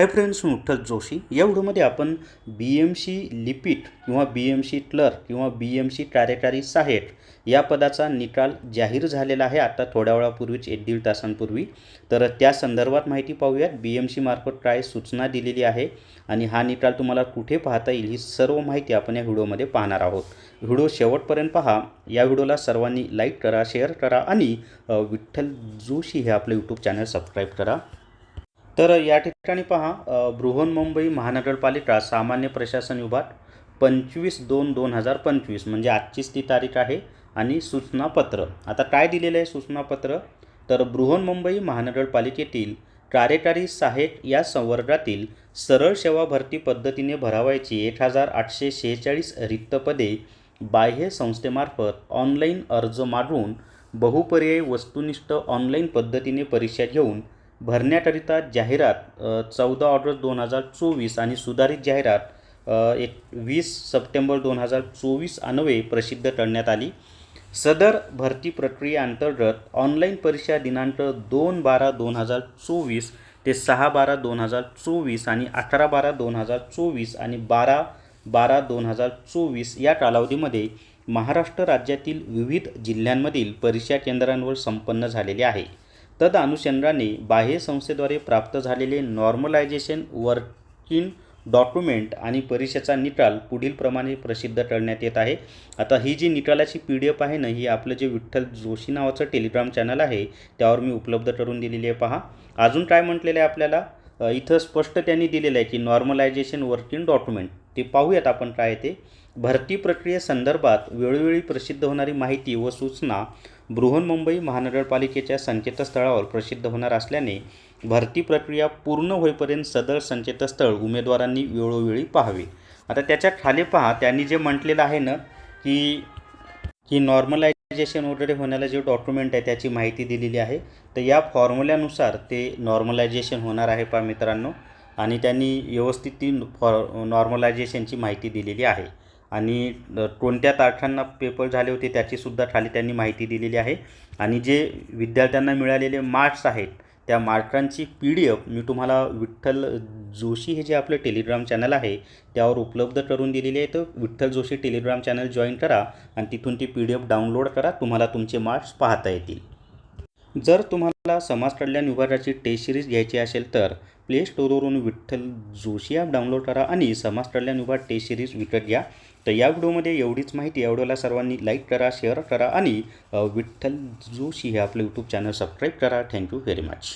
Hi friends मी जोशी या व्हिडिओमध्ये आपण बी एम सी लिपिट किंवा बी एम सी क्लर्क किंवा बी एम सी कार्यकारी सहाय्यक या पदाचा निकाल जाहीर झालेला आहे. आता थोड्या वेळापूर्वीच एक दीड तासांपूर्वी. तर त्या संदर्भात माहिती पाहूयात. बी एम सी मार्फत काय सूचना दिलेली आहे आणि हा निकाल तुम्हाला कुठे पाहता येईल ही सर्व माहिती आपण या व्हिडिओमध्ये पाहणार आहोत. व्हिडिओ शेवटपर्यंत पहा. या व्हिडिओला सर्वांनी लाईक करा शेअर करा आणि विठ्ठल जोशी हे आपलं यूट्यूब चॅनल सबस्क्राईब करा. तर या ठिकाणी पहा बृहन्मुंबई महानगरपालिका सामान्य प्रशासन विभाग पंचवीस दोन दोन हजार पंचवीस म्हणजे आजचीच ती तारीख आहे आणि सूचनापत्र. आता काय दिलेलं आहे सूचनापत्र? तर बृहन्मुंबई महानगरपालिकेतील कार्यकारी सहाय्यक या संवर्गातील सरळ सेवा भरती पद्धतीने भरावायची एक हजार आठशे शेहेचाळीस रिक्त पदे बाह्य संस्थेमार्फत ऑनलाईन अर्ज मागवून बहुपर्यायी वस्तुनिष्ठ ऑनलाईन पद्धतीने परीक्षा घेऊन भरण्याकरिता जाहिरात चौदा ऑगस्ट दोन हजार चोवीस आणि सुधारित जाहिरात एक वीस सप्टेंबर दोन हजार चोवीस अन्वये प्रसिद्ध करण्यात आली. सदर भरती प्रक्रियेअंतर्गत ऑनलाईन परीक्षा दिनांक दोन बारा दोन हजार चोवीस ते सहा बारा दोन हजार चोवीस आणि अकरा बारा दोन हजार चोवीस आणि बारा बारा दोन हजार चोवीस या कालावधीमध्ये महाराष्ट्र राज्यातील विविध जिल्ह्यांमधील परीक्षा केंद्रांवर संपन्न झालेले आहे. तद अनुषंगाने बाह्य संस्थेद्वारे प्राप्त झालेले नॉर्मलायझेशन वर्किंग डॉक्युमेंट आणि परीक्षेचा निकाल पुढीलप्रमाणे प्रसिद्ध करण्यात येत आहे. आता ही जी निकालाची पी डी एफ आहे ना ही आपलं जे विठ्ठल जोशी नावाचं टेलिग्राम चॅनल आहे त्यावर मी उपलब्ध करून दिलेली आहे. पहा अजून काय म्हटलेलं आहे आपल्याला? इथं स्पष्ट त्यांनी दिलेलं आहे की नॉर्मलायझेशन वर्किंग डॉक्युमेंट ते पाहूयात आपण काय येते ते. भरती प्रक्रियेसंदर्भात वेळोवेळी प्रसिद्ध होणारी माहिती व सूचना बृहन्मुंबई महानगरपालिकेच्या संकेतस्थळावर प्रसिद्ध होणार असल्याने भरती प्रक्रिया पूर्ण होईपर्यंत सदर संकेतस्थळ उमेदवारांनी वेळोवेळी पाहावे. आता त्याच्याखाली पहा त्यांनी जे म्हटलेलं आहे ना की की नॉर्मलायझेशन वगैरे होण्याला जे डॉक्युमेंट आहे त्याची माहिती दिलेली आहे. तर या फॉर्म्युल्यानुसार ते नॉर्मलायझेशन होणार आहे पहा मित्रांनो. आणि त्यांनी व्यवस्थित ती फॉर नॉर्मलायझेशनची माहिती दिलेली आहे. आणि कोणत्या तारखांना पेपर झाले होते त्याचीसुद्धा खाली त्यांनी माहिती दिलेली आहे. आणि जे विद्यार्थ्यांना मिळालेले मार्क्स आहेत त्या मार्कांची पी डी एफ मी तुम्हाला विठ्ठल जोशी हे जे आपलं टेलिग्राम चॅनल आहे त्यावर उपलब्ध करून दिलेली आहे. तर Vitthal Joshi Telegram channel join करा आणि तिथून ती पी डी एफ डाउनलोड करा. तुम्हाला तुमचे मार्क्स पाहता येतील. जर तुम्हाला समाज कल्याण विभागाची टेस्ट सिरीज घ्यायची असेल तर प्ले स्टोरवरून विठ्ठल जोशी ॲप डाउनलोड करा आणि समाज कल्याण विभाग टेस्ट सिरीज विकत घ्या. तर या व्हिडिओमध्ये एवढीच माहिती. या व्हिडिओला सर्वांनी लाईक करा शेअर करा आणि विठ्ठल जोशी हे आपलं यूट्यूब चॅनल सबस्क्राईब करा. Thank you very much